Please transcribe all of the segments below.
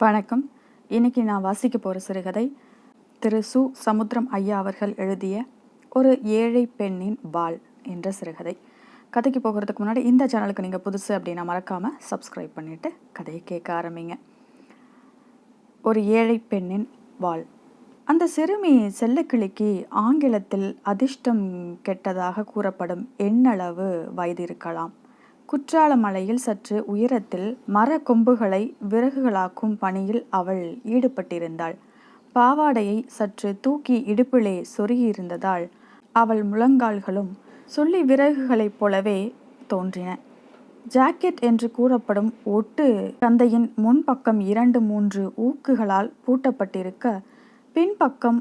வணக்கம். இன்னைக்கு நான் வாசிக்க போகிற சிறுகதை திரு சு. சமுத்திரம் ஐயா அவர்கள் எழுதிய ஒரு ஏழை பெண்ணின் வாள் என்ற சிறுகதை. கதைக்கு போகிறதுக்கு முன்னாடி இந்த சேனலுக்கு நீங்கள் புதுசு அப்படின்னா மறக்காமல் சப்ஸ்கிரைப் பண்ணிவிட்டு கதையை கேட்க ஆரம்பிங்க. ஒரு ஏழை பெண்ணின் வாள். அந்த சிறுமி செல்லக்கிளிக்கு ஆங்கிலத்தில் அதிர்ஷ்டம் கெட்டதாக கூறப்படும் எண்ணளவு வயது இருக்கலாம். குற்றாலமலையில் சற்று உயரத்தில் மர கொம்புகளை விறகுகளாக்கும் பணியில் அவள் ஈடுபட்டிருந்தாள். பாவாடையை சற்று தூக்கி இடுப்பிலே சொருகியிருந்ததால் அவள் முழங்கால்களும் சொல்லி விறகுகளைப் போலவே தோன்றின. ஜாக்கெட் என்று கூறப்படும் ஒட்டு தந்தையின் முன்பக்கம் இரண்டு மூன்று ஊக்குகளால் பூட்டப்பட்டிருக்க பின்பக்கம்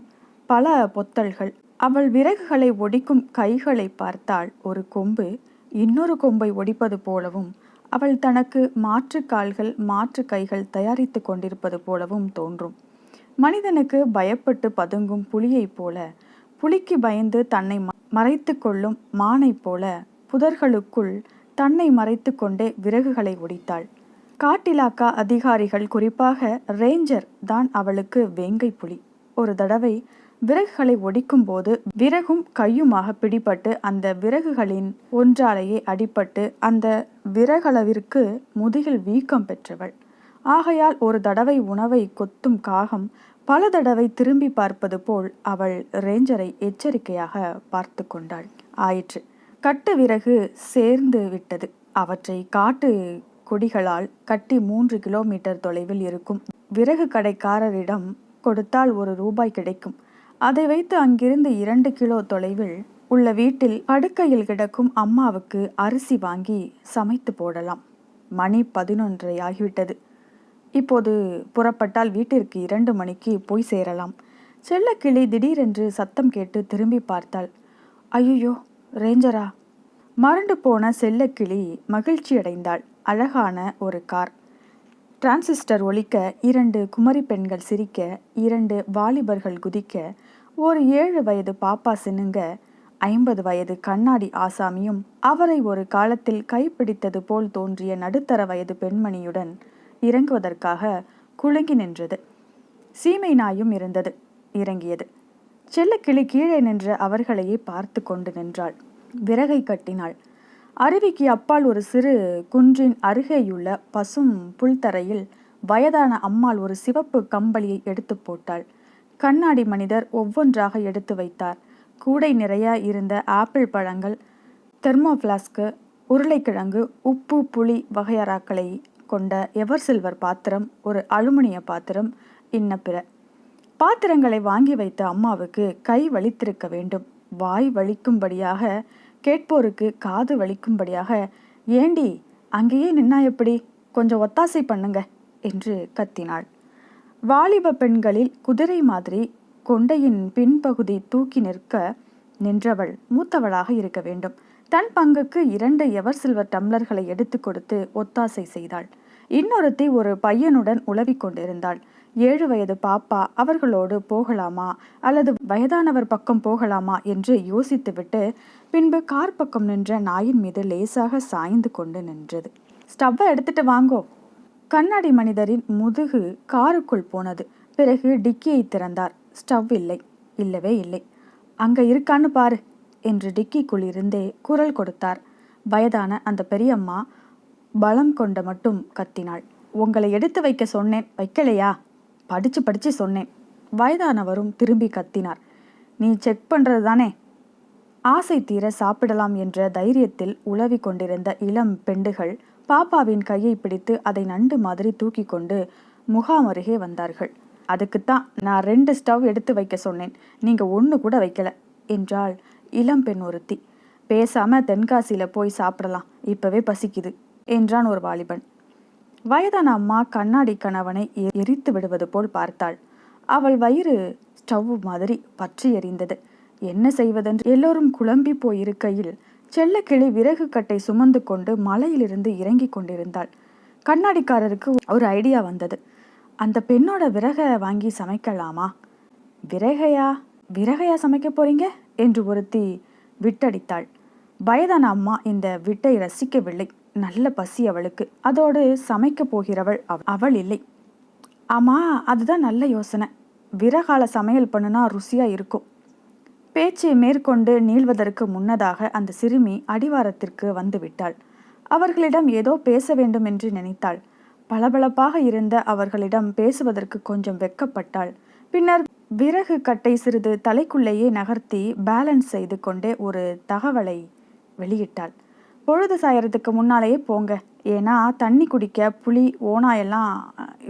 பல பொத்தல்கள். அவள் விறகுகளை ஒடிக்கும் கைகளை பார்த்தால் ஒரு கொம்பு இன்னொரு கொம்பை ஒடிப்பது போலவும் அவள் தனக்கு மாற்று கால்கள் மாற்று கைகள் தயாரித்து கொண்டிருப்பது போலவும் தோன்றும். மனிதனுக்கு பயப்பட்டு பதுங்கும் புலியைப் போல புலிக்கு பயந்து தன்னை மறைத்து கொள்ளும் மானைப் போல புதர்களுக்குள் தன்னை மறைத்து கொண்டே விறகுகளை ஒடித்தாள். காட்டிலாக்கா அதிகாரிகள் குறிப்பாக ரேஞ்சர் தான் அவளுக்கு வேங்கை புலி. ஒரு தடவை விறகுகளை ஒடிக்கும் போது விறகும் கையுமாக பிடிபட்டு அந்த விறகுகளின் ஒன்றாலேயே அடிபட்டு அந்த விறகளவிற்கு முதுகில் வீக்கம் பெற்றவள். ஆகையால் ஒரு தடவை உணவை கொத்தும் காகம் பல தடவை திரும்பி பார்ப்பது போல் அவள் ரேஞ்சரை எச்சரிக்கையாக பார்த்து கொண்டாள். ஆயிற்று. கட்டு விறகு சேர்ந்து விட்டது. அவற்றை காட்டு கொடிகளால் கட்டி மூன்று கிலோமீட்டர் தொலைவில் இருக்கும் விறகு கடைக்காரரிடம் கொடுத்தால் ஒரு ரூபாய் கிடைக்கும். அதை வைத்து அங்கிருந்து இரண்டு கிலோ தொலைவில் உள்ள வீட்டில் படுக்கையில் கிடக்கும் அம்மாவுக்கு அரிசி வாங்கி சமைத்து போடலாம். மணி பதினொன்றை ஆகிவிட்டது. இப்போது புறப்பட்டால் வீட்டிற்கு இரண்டு மணிக்கு போய் சேரலாம். செல்லக்கிளி திடீரென்று சத்தம் கேட்டு திரும்பி பார்த்தாள். ஐயோ ரேஞ்சரா. மறண்டு போன செல்லக்கிளி மகிழ்ச்சியடைந்தாள். அழகான ஒரு கார். டிரான்சிஸ்டர் ஒழிக்க இரண்டு குமரி பெண்கள் சிரிக்க இரண்டு வாலிபர்கள் குதிக்க ஒரு ஏழு வயது பாப்பா சின்னுங்க ஐம்பது வயது கண்ணாடி ஆசாமியும் அவரை ஒரு காலத்தில் கைப்பிடித்தது போல் தோன்றிய நடுத்தர வயது பெண்மணியுடன் இறங்குவதற்காக குலுங்கி நின்றது. சீமை நாயும் இருந்தது இறங்கியது. செல்லக்கிளி கீழே நின்ற அவர்களையே பார்த்து கொண்டு நின்றாள். விறகை கட்டினாள். அருவிக்கு அப்பால் ஒரு சிறு குன்றின் அருகேயுள்ள பசும் புல்தரையில் வயதான அம்மாள் ஒரு சிவப்பு கம்பளியை எடுத்து போட்டாள். கண்ணாடி மனிதர் ஒவ்வொன்றாக எடுத்து வைத்தார். கூடை நிறைய இருந்த ஆப்பிள் பழங்கள் தெர்மோ உருளைக்கிழங்கு உப்பு புளி வகையறாக்களை கொண்ட எவர் சில்வர் பாத்திரம் ஒரு அலுமினிய பாத்திரம் இன்ன பிற பாத்திரங்களை வாங்கி வைத்த அம்மாவுக்கு கை வலித்திருக்க வேண்டும். வாய் வலிக்கும்படியாக கேட்போருக்கு காது வலிக்கும்படியாக ஏண்டி அங்கேயே நின்னா எப்படி? கொஞ்சம் ஒத்தாசை பண்ணுங்க என்று கத்தினாள். வாலிப பெண்களில் குதிரை மாதிரி கொண்டையின் பின்பகுதி தூக்கி நிற்க நின்றவள் மூத்தவளாக இருக்க வேண்டும். தன் பங்குக்கு இரண்டு எவர் சில்வர் டம்ளர்களை எடுத்து கொடுத்து ஒத்தாசை செய்தாள். இன்னொருத்தி ஒரு பையனுடன் உளவி கொண்டிருந்தாள். ஏழு வயது பாப்பா அவர்களோடு போகலாமா அல்லது வயதானவர் பக்கம் போகலாமா என்று யோசித்துவிட்டு பின்பு கார் பக்கம் நின்ற நாயின் மீது லேசாக சாய்ந்து கொண்டு நின்றது. ஸ்டவ்வை எடுத்துட்டு வாங்கோ. கண்ணாடி மனிதரின் முதுகு காருக்குள் போனது. பிறகு டிக்கியை திறந்தார். ஸ்டவ் இல்லை. இல்லவே இல்லை. அங்க இருக்கான்னு பாரு என்று டிக்கிக்குள் இருந்தே குரல் கொடுத்தார். வயதான அந்த பெரியம்மா பலம் கொண்ட மட்டும் கத்தினாள். உங்களை எடுத்து வைக்க சொன்னேன். வைக்கலையா? படிச்சு படிச்சு சொன்னேன். வயதானவரும் திரும்பி கத்தினார். நீ செக் பண்றது தானே? ஆசை தீர சாப்பிடலாம் என்ற தைரியத்தில் உளவி கொண்டிருந்த இளம் பெண்டுகள் பாப்பாவின் கையை பிடித்து அதை நண்டு மாதிரி தூக்கி கொண்டு முகாம் அருகே வந்தார்கள். அதுக்குத்தான் நான் ரெண்டு ஸ்டவ் எடுத்து வைக்க சொன்னேன். நீங்க ஒன்று கூட வைக்கல என்றாள் இளம் பெண் ஒருத்தி. பேசாம தென்காசியில போய் சாப்பிடலாம். இப்பவே பசிக்குது என்றான் ஒரு வாலிபன். வயதான அம்மா கண்ணாடி கணவனை எரித்து விடுவது போல் பார்த்தாள். அவள் வயிறு ஸ்டவ் மாதிரி பற்றி எறிந்தது என்ன செய்வதென்று? எல்லோரும் குழம்பி போயிருக்கையில் செல்லக்கிளி விறகு கட்டை சுமந்து கொண்டு மலையிலிருந்து இறங்கி கொண்டிருந்தாள். கண்ணாடிக்காரருக்கு ஒரு ஐடியா வந்தது. அந்த பெண்ணோட விறகை வாங்கி சமைக்கலாமா? விறகையா? விறகையா சமைக்க போறீங்க? என்று ஒருத்தி விட்டடித்தாள். வயதான அம்மா இந்த விட்டை ரசிக்கவில்லை. நல்ல பசி அவளுக்கு. அதோடு சமைக்க போகிறவள் அவள் இல்லை. ஆமாம் அதுதான் நல்ல யோசனை. விறகால சமையல் பண்ணுனா ருசியாக இருக்கும். பேச்சு மேற்கொண்டு நீள்வதற்கு முன்னதாக அந்த சிறுமி அடிவாரத்திற்கு வந்துவிட்டாள். அவர்களிடம் ஏதோ பேச வேண்டும் என்று நினைத்தாள். பளபளப்பாக இருந்த அவர்களிடம் பேசுவதற்கு கொஞ்சம் வெட்கப்பட்டாள். பின்னர் விறகு கட்டை சிறிது தலைக்குள்ளேயே நகர்த்தி பேலன்ஸ் செய்து கொண்டே ஒரு தகவலை வெளியிட்டாள். பொழுது சாயறதுக்கு முன்னாலேயே போங்க. ஏன்னா தண்ணி குடிக்க புளி ஓனாயெல்லாம்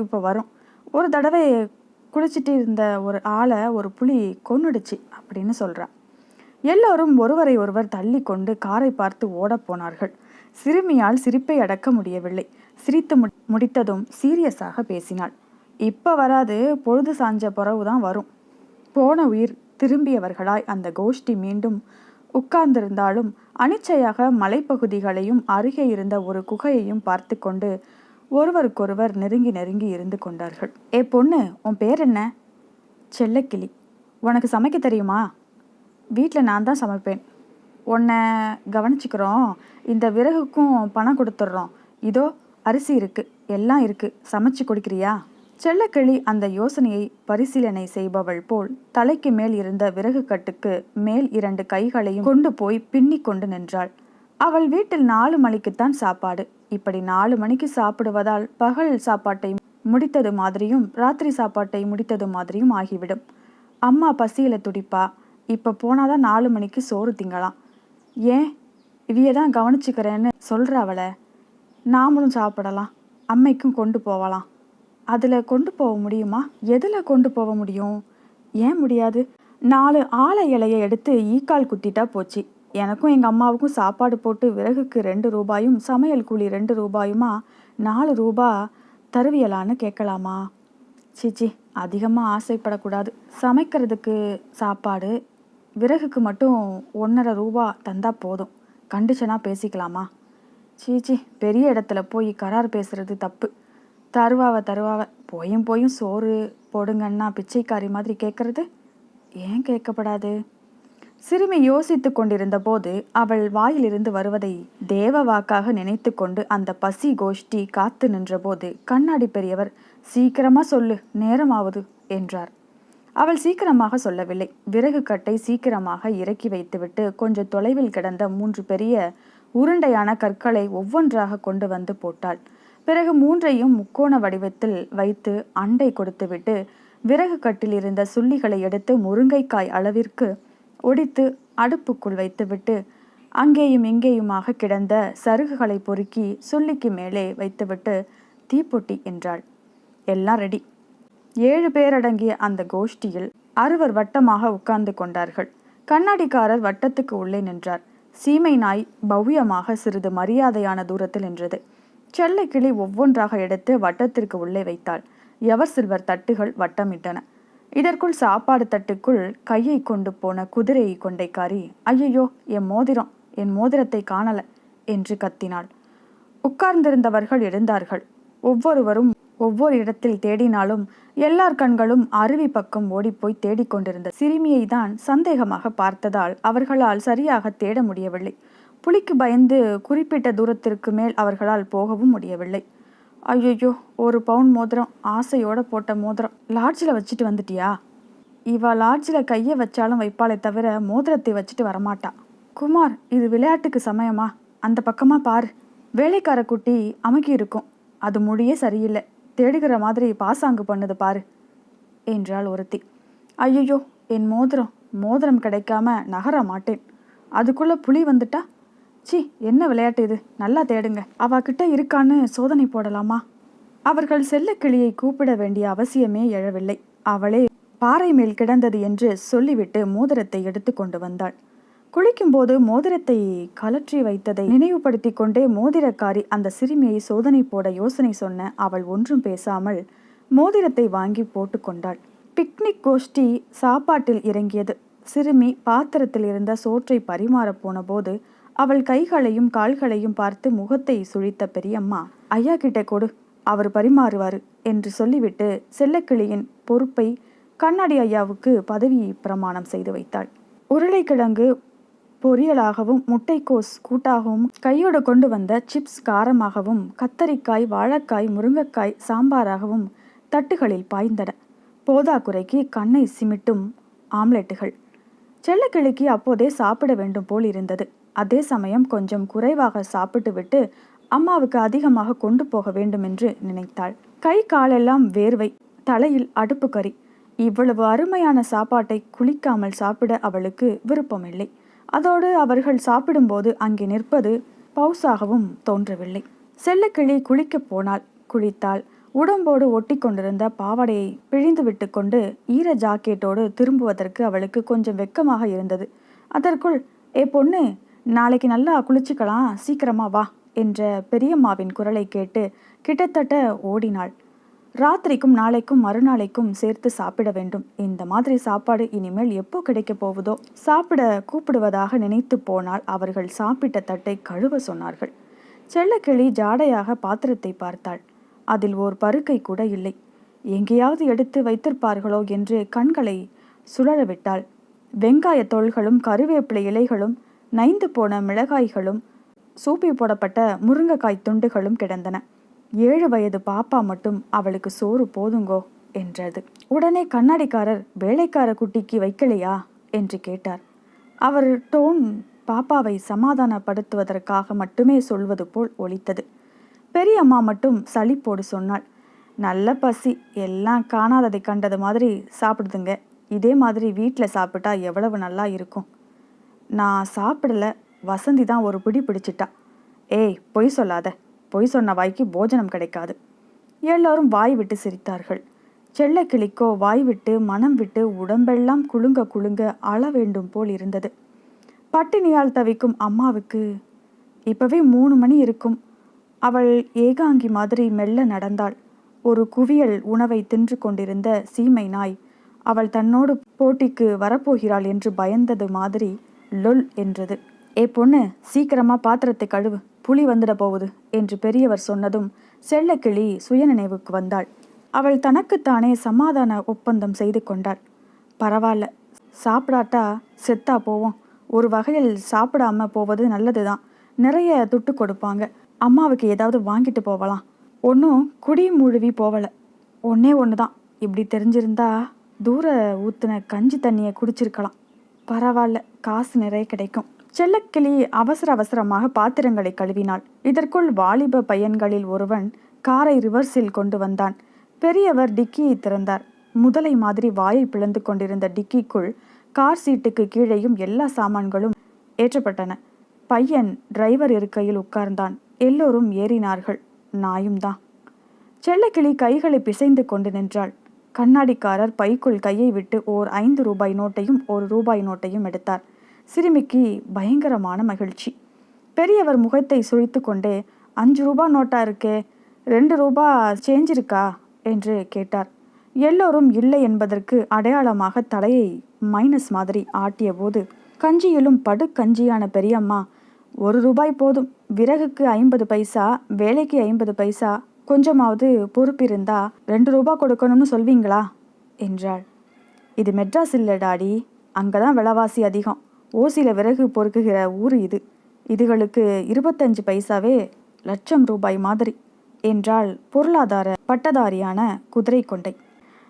இப்போ வரும். ஒரு தடவை குளிச்சிட்டு இருந்த ஒரு ஆளை ஒரு புலி கொன்னுடுச்சு. அப்படின்னு சொல்றா எல்லோரும் ஒருவரை ஒருவர் தள்ளி கொண்டு காரை பார்த்து ஓடப் போனார்கள். சிறுமியால் சிரிப்பை அடக்க முடியவில்லை. சிரித்து மு- முடித்ததும் சீரியஸாக பேசினாள். இப்போ வராது பொழுது சாஞ்ச பிறகு தான் வரும் போன உயிர் திரும்பியவர்களாய் அந்த கோஷ்டி மீண்டும் உட்கார்ந்திருந்தாலும் அனிச்சையாக மலைப்பகுதிகளையும் அருகே இருந்த ஒரு குகையையும் பார்த்து கொண்டு ஒருவருக்கொருவர் நெருங்கி நெருங்கி இருந்து கொண்டார்கள். ஏ பொண்ணு உன் பேர் என்ன செல்லக்கிளி. உனக்கு சமைக்க தெரியுமா? வீட்டில் நான் தான் சமைப்பேன். உன்னை கவனிச்சுக்கிறோம். இந்த விறகுக்கும் பணம் கொடுத்துட்றோம். இதோ அரிசி இருக்குது எல்லாம் இருக்குது சமைச்சு கொடுக்குறியா? செல்லக்கிளி அந்த யோசனையை பரிசீலனை செய்பவள் போல் தலைக்கு மேல் இருந்த விறகு கட்டுக்கு மேல் இரண்டு கைகளையும் கொண்டு போய் பின்னிக் கொண்டு நின்றாள். அவள் வீட்டில் நாலு மணிக்குத்தான் சாப்பாடு. இப்படி நாலு மணிக்கு சாப்பிடுவதால் பகல் சாப்பாட்டை முடித்தது மாதிரியும் ராத்திரி சாப்பாட்டை முடித்தது மாதிரியும் ஆகிவிடும். அம்மா பசியில் துடிப்பா. இப்ப போனாதான் நாலு மணிக்கு சோறு திங்கலாம். ஏன்? இவைய தான் கவனிச்சுக்கிறேன்னு சொல்ற அவளை. நாமளும் சாப்பிடலாம். அம்மைக்கும் கொண்டு போகலாம் அதில் கொண்டு போக முடியுமா? எதில் கொண்டு போக முடியும்? ஏன் முடியாது? நாலு ஆலை இலையை எடுத்து ஈக்கால் குத்திட்டா போச்சு. எனக்கும் எங்கள் அம்மாவுக்கும் சாப்பாடு போட்டு விறகுக்கு ரெண்டு ரூபாயும் சமையல் கூலி ரெண்டு ரூபாயுமா நாலு ரூபா தருவியலான்னு கேட்கலாமா? சீச்சி அதிகமாக ஆசைப்படக்கூடாது. சமைக்கிறதுக்கு சாப்பாடு விறகுக்கு மட்டும் ஒன்றரை ரூபா தந்தா போதும். கண்டிஷனாக பேசிக்கலாமா? சீச்சி பெரிய இடத்துல போய் கரார் பேசுறது தப்பு. தருவாவை தருவாவை. போயும் போயும் சோறு போடுங்கன்னா பிச்சைக்காரி மாதிரி கேட்குறது ஏன் கேட்கப்படாது சிறுமி யோசித்து கொண்டிருந்த போது அவள் வாயிலிருந்து வருவதை தேவ வாக்காக நினைத்து கொண்டு அந்த பசி கோஷ்டி காத்து நின்றபோது கண்ணாடி பெரியவர் சீக்கிரமா சொல்லு நேரமாவது என்றார். அவள் சீக்கிரமாக சொல்லவில்லை. விறகு கட்டை சீக்கிரமாக இறக்கி வைத்துவிட்டு கொஞ்சம் தொலைவில் கிடந்த மூன்று பெரிய உருண்டையான கற்களை ஒவ்வொன்றாக கொண்டு வந்து போட்டாள். பிறகு மூன்றையும் முக்கோண வடிவத்தில் வைத்து அண்டை கொடுத்துவிட்டு விறகு கட்டில் இருந்த சுள்ளிகளை எடுத்து முருங்கைக்காய் அளவிற்கு ஒடித்து அடுப்புக்குள் வைத்துவிட்டு அங்கேயும் இங்கேயுமாக கிடந்த சருகுகளை பொறுக்கி சுள்ளிக்கு மேலே வைத்துவிட்டு தீப்பொட்டி என்றாள். எல்லாம் ரெடி. ஏழு பேரடங்கிய அந்த கோஷ்டியில் அறுவர் வட்டமாக உட்கார்ந்து கொண்டார்கள். கண்ணாடிக்காரர் வட்டத்துக்கு உள்ளே நின்றார். சீமை நாய் பவ்யமாக சிறிது மரியாதையான தூரத்தில் நின்றது. செல்லை கிளி ஒவ்வொன்றாக எடுத்து வட்டத்திற்கு உள்ளே வைத்தாள். எவர் சில்வர் தட்டுகள் வட்டமிட்டன. இதற்குள் சாப்பாடு தட்டுக்குள் கையை கொண்டு போன குதிரை கொண்டைக்காரி ஐயையோ என் மோதிரம் என் மோதிரத்தை காணல என்று கத்தினாள். உட்கார்ந்திருந்தவர்கள் எழுந்தார்கள். ஒவ்வொருவரும் ஒவ்வொரு இடத்தில் தேடினாலும் எல்லார் கண்களும் அருவி பக்கம் ஓடிப்போய் தேடிக்கொண்டிருந்த சிறுமியை தான் சந்தேகமாக பார்த்ததால் அவர்களால் சரியாக தேட முடியவில்லை. புலிக்கு பயந்து குறிப்பிட்ட தூரத்திற்கு மேல் அவர்களால் போகவும் முடியவில்லை. ஐயோ ஒரு பவுன் மோதிரம் ஆசையோட போட்ட மோதிரம். லாட்ஜில் வச்சுட்டு வந்துட்டியா? இவ லாட்ஜில் கையை வச்சாலும் வைப்பாளே தவிர மோதிரத்தை வச்சுட்டு வரமாட்டா. குமார் இது விளையாட்டுக்கு சமயமா? அந்த பக்கமாக பாரு. வேலைக்கார குட்டி அமுக்கி இருக்கும் அது மொழியே சரியில்லை. தேடுகிற மாதிரி பாசாங்கு பண்ணுது பாரு என்றாள் ஒருத்தி. ஐயோ என் மோதிரம் மோதிரம் கிடைக்காம நகர மாட்டேன். அதுக்குள்ள புலி வந்துட்டா? சி என்ன விளையாட்டு இது? நல்லா தேடுங்க. அவகிட்ட இருக்கான்னு சோதனை போடலாமா? அவர்கள் செல்லக்கிளியை கூப்பிட வேண்டிய அவசியமே எழவில்லை. அவளே பாறை மேல் கிடந்தது என்று சொல்லிவிட்டு மோதிரத்தை எடுத்து கொண்டு வந்தாள். குளிக்கும்போது மோதிரத்தை கலற்றி வைத்ததை நினைவுபடுத்தி கொண்டே மோதிரக்காரி அந்த சிறுமியை சோதனை போட யோசனை சொன்ன அவள் ஒன்றும் பேசாமல் மோதிரத்தை வாங்கி போட்டுக்கொண்டாள் பிக்னிக் கோஷ்டி சாப்பாட்டில் இறங்கியது. சிறுமி பாத்திரத்தில் இருந்த சோற்றை பரிமாறப் போனபோது அவள் கைகளையும் கால்களையும் பார்த்து முகத்தை சுழித்த பெரியம்மா ஐயா கிட்ட கொடு அவர் பரிமாறுவார் என்று சொல்லிவிட்டு செல்லக்கிளியின் பொறுப்பை கண்ணாடி ஐயாவுக்கு பதவி பிரமாணம் செய்து வைத்தாள். உருளைக்கிழங்கு பொரியலாகவும் முட்டைக்கோஸ் கூட்டாகவும் கையோடு கொண்டு வந்த சிப்ஸ் காரமாகவும் கத்தரிக்காய் வாழைக்காய் முருங்கைக்காய் சாம்பாராகவும் தட்டுகளில் பாய்ந்தன. போதாக்குறைக்கு கண்ணை சிமிட்டும் ஆம்லெட்டுகள். செல்லக்கிளிக்கு அப்போதே சாப்பிட வேண்டும் போல் இருந்தது. அதே சமயம் கொஞ்சம் குறைவாக சாப்பிட்டுவிட்டு அம்மாவுக்கு அதிகமாக கொண்டு போக வேண்டும் என்று நினைத்தாள். கை காலெல்லாம் வேர்வை தலையில் அடுப்பு கறி. இவ்வளவு அருமையான சாப்பாட்டை குளிக்காமல் சாப்பிட அவளுக்கு விருப்பமில்லை. அதோடு அவர்கள் சாப்பிடும்போது அங்கே நிற்பது பவுசாகவும் தோன்றவில்லை. செல்லக்கிளி குளிக்கப் போனாள். குளித்தாள். உடம்போடு ஒட்டி கொண்டிருந்த பாவாடையை பிழிந்து விட்டு கொண்டு ஈர ஜாக்கெட்டோடு திரும்புவதற்கு அவளுக்கு கொஞ்சம் வெக்கமாக இருந்தது. அதற்குள் ஏ பொண்ணு நாளைக்கு நல்லா குளிச்சுக்கலாம் சீக்கிரமா வா என்ற பெரியம்மாவின் குரலை கேட்டு கிட்டத்தட்ட ஓடினாள். ராத்திரிக்கும் நாளைக்கும் மறுநாளைக்கும் சேர்த்து சாப்பிட வேண்டும். இந்த மாதிரி சாப்பாடு இனிமேல் எப்போ கிடைக்க போவதோ சாப்பிட கூப்பிடுவதாக நினைத்து போனால் அவர்கள் சாப்பிட்ட தட்டை கழுவ சொன்னார்கள். செல்லக்கிளி ஜாடையாக பாத்திரத்தை பார்த்தாள். அதில் ஓர் பருக்கை கூட இல்லை. எங்கேயாவது எடுத்து வைத்திருப்பார்களோ என்று கண்களை சுழலவிட்டாள் வெங்காய தோள்களும் கருவேப்பிலை இலைகளும் நைந்து போன மிளகாய்களும் சூப்பி போடப்பட்ட முருங்கைக்காய் துண்டுகளும் கிடந்தன. ஏழு வயது பாப்பா மட்டும் அவளுக்கு சோறு போதுங்கோ என்றது. உடனே கண்ணாடிக்காரர் வேலைக்கார குட்டிக்கு வைக்கலையா? என்று கேட்டார். அவர் டோன் பாப்பாவை சமாதானப்படுத்துவதற்காக மட்டுமே சொல்வது போல் ஒலித்தது. பெரியம்மா மட்டும் சளிப்போடு சொன்னாள் நல்ல பசி எல்லாம் காணாததை கண்டது மாதிரி சாப்பிடுதுங்க. இதே மாதிரி வீட்டில் சாப்பிட்டா எவ்வளவு நல்லா இருக்கும். நான் சாப்பிடல வசந்தி தான் ஒரு பிடி பிடிச்சிட்டா. ஏய் பொய் சொல்லாத. பொய் சொன்ன வாய்க்கு போஜனம் கிடைக்காது. எல்லோரும் வாய் விட்டு சிரித்தார்கள். செல்ல கிளிக்கோ வாய் விட்டு மனம் விட்டு உடம்பெல்லாம் குலுங்க குலுங்க அழ வேண்டும் போல் இருந்தது. பட்டினியால் தவிக்கும் அம்மாவுக்கு இப்பவே மூணு மணி இருக்கும். அவள் ஏகாங்கி மாதிரி மெல்ல நடந்தாள். ஒரு குவியல் உணவை தின்று கொண்டிருந்த சீமை நாய் அவள் தன்னோடு போட்டிக்கு வரப்போகிறாள் என்று பயந்தது மாதிரி லொல் என்றது. ஏ பொண்ணு சீக்கிரமா பாத்திரத்தை கழுவு. புலி வந்துட போகுது என்று பெரியவர் சொன்னதும் செல்லக்கிளி சுயநினைவுக்கு வந்தாள். அவள் தனக்குத்தானே சமாதான ஒப்பந்தம் செய்து கொண்டாள். பரவாயில்ல சாப்பிடாட்டா செத்தா போவோம். ஒரு வகையில் சாப்பிடாம போவது நல்லதுதான். நிறைய துட்டு கொடுப்பாங்க. அம்மாவுக்கு ஏதாவது வாங்கிட்டு போகலாம் ஒன்றும் குடி முழுவி போகலை ஒன்னே ஒன்று தான் இப்படி தெரிஞ்சிருந்தா தூர ஊத்துன கஞ்சி தண்ணியை குடிச்சிருக்கலாம். பரவாயில்ல காசு நிறைய கிடைக்கும். செல்லக்கிளி அவசர அவசரமாக பாத்திரங்களை கழுவினாள். இதற்குள் வாலிப பையன்களில் ஒருவன் காரை ரிவர்ஸில் கொண்டு வந்தான். பெரியவர் டிக்கியை திறந்தார். முதலை மாதிரி வாயை பிளந்து கொண்டிருந்த டிக்கிக்குள் கார் சீட்டுக்கு கீழேயும் எல்லா சாமான்களும் ஏற்றப்பட்டன. பையன் டிரைவர் இருக்கையில் உட்கார்ந்தான். எல்லோரும் ஏறினார்கள். நாயும் தான். செல்லக்கிளி கைகளை பிசைந்து கொண்டு நின்றாள். கண்ணாடிக்காரர் பைக்குள் கையை விட்டு ஓர் ஐந்து ரூபாய் நோட்டையும் ஒரு ரூபாய் நோட்டையும் எடுத்தார். சிறுமிக்கு பயங்கரமான மகிழ்ச்சி. பெரியவர் முகத்தை சுழித்து கொண்டே அஞ்சு ரூபா நோட்டா இருக்கே? ரெண்டு ரூபா சேஞ்ச் இருக்கா? என்று கேட்டார். எல்லோரும் இல்லை என்பதற்கு அடையாளமாக தலையை மைனஸ் மாதிரி ஆட்டிய போது கஞ்சியிலும் படு கஞ்சியான பெரியம்மா ஒரு ரூபாய் போதும். விறகுக்கு ஐம்பது பைசா வேலைக்கு ஐம்பது பைசா கொஞ்சமாவது பொறுப்பிருந்தா ரெண்டு ரூபா கொடுக்கணும்னு சொல்வீங்களா? என்றாள். இது மெட்ராஸ் இல்லை டாடி. அங்கே தான் விலைவாசி அதிகம். ஓசியில் விறகு பொறுக்குகிற ஊர் இது. இதுகளுக்கு இருபத்தஞ்சு பைசாவே லட்சம் ரூபாய் மாதிரி என்றால் பொருளாதார பட்டதாரியான குதிரை கொண்டை.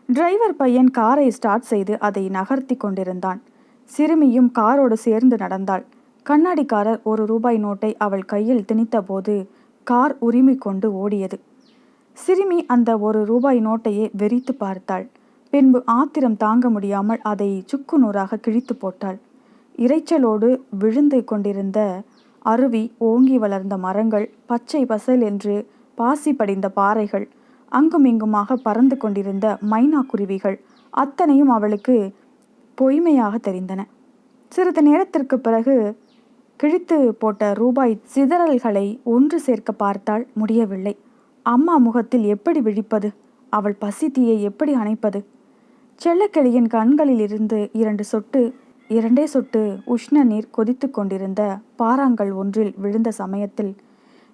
டிரைவர் பையன் காரை ஸ்டார்ட் செய்து அதை நகர்த்தி கொண்டிருந்தான். சிறுமியும் காரோடு சேர்ந்து நடந்தாள். கண்ணாடிக்காரர் ஒரு ரூபாய் நோட்டை அவள் கையில் திணித்தபோது கார் உரிமை கொண்டு ஓடியது. சிறுமி அந்த ஒரு ரூபாய் நோட்டையே வெறித்து பார்த்தாள். பின்பு ஆத்திரம் தாங்க முடியாமல் அதை சுக்கு நூறாக கிழித்து போட்டாள். இரைச்சலோடு விழுந்து கொண்டிருந்த அருவி ஓங்கி வளர்ந்த மரங்கள் பச்சை பசல் என்று பாசி படிந்த பாறைகள் அங்குமிங்குமாக பறந்து கொண்டிருந்த மைனா குருவிகள் அத்தனையும் அவளுக்கு பொய்மையாக தெரிந்தன. சிறிது நேரத்திற்கு பிறகு கிழித்து போட்ட ரூபாய் சிதறல்களை ஒன்று சேர்க்க பார்த்தால் முடியவில்லை. அம்மா முகத்தில் எப்படி விழிப்பது? அவள் பசி தீயை எப்படி அணைப்பது? செல்லக்கிளியின் கண்களில் இருந்து இரண்டு சொட்டு இரண்டே சொட்டு உஷ்ண நீர் கொதித்து கொண்டிருந்த பாறாங்கல் ஒன்றில் விழுந்த சமயத்தில்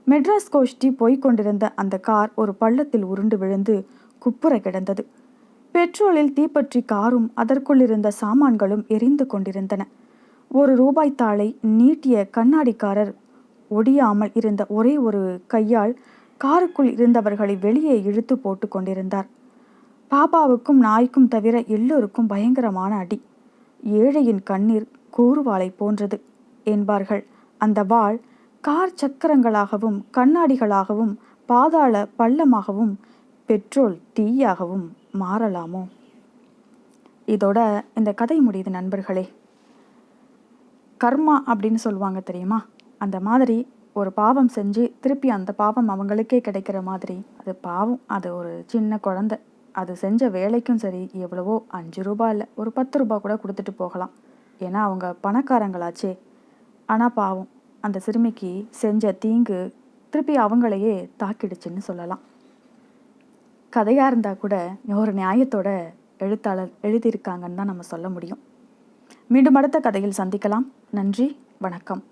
மெட்ராஸ் கோஷ்டி போய்க் கொண்டிருந்த அந்த கார் ஒரு பள்ளத்தில் உருண்டு விழுந்து குப்புற கிடந்தது. பெட்ரோலில் தீப்பற்றி காரும் அதற்குள்ளிருந்த சாமான்களும் எரிந்து கொண்டிருந்தன. ஒரு ரூபாய் தாளை நீட்டிய கண்ணாடிக்காரர் ஒடியாமல் இருந்த ஒரே ஒரு கையால் காருக்குள் இருந்தவர்களை வெளியே இழுத்து போட்டு கொண்டிருந்தார். பாப்பாவுக்கும் நாய்க்கும் தவிர எல்லோருக்கும் பயங்கரமான அடி. ஏழையின் கண்ணீர் கூறுவாளை போன்றது என்பார்கள். அந்த வாள் கார் சக்கரங்களாகவும் கண்ணாடிகளாகவும் பாதாள பள்ளமாகவும் பெட்ரோல் தீயாகவும் மாறலாமோ? இதோட இந்த கதை முடியுது நண்பர்களே. கர்மா அப்படின்னு சொல்லுவாங்க தெரியுமா? அந்த மாதிரி ஒரு பாவம் செஞ்சு திருப்பி அந்த பாவம் அவங்களுக்கே கிடைக்கிற மாதிரி. அது பாவம் அது ஒரு சின்ன குழந்தை. அது செஞ்ச வேலைக்கும் சரி எவ்வளவோ அஞ்சு ரூபா இல்லை ஒரு பத்து ரூபா கூட கொடுத்துட்டு போகலாம். ஏன்னா அவங்க பணக்காரங்களாச்சே. ஆனால் பாவம் அந்த சிறுமிக்கு செஞ்ச தீங்கு திருப்பி அவங்களையே தாக்கிடுச்சுன்னு சொல்லலாம். கதையாக இருந்தால் கூட ஒரு நியாயத்தோட எழுத்தாளர் எழுதியிருக்காங்கன்னு தான் நம்ம சொல்ல முடியும். மீண்டும் அடுத்த கதையில் சந்திக்கலாம். நன்றி வணக்கம்.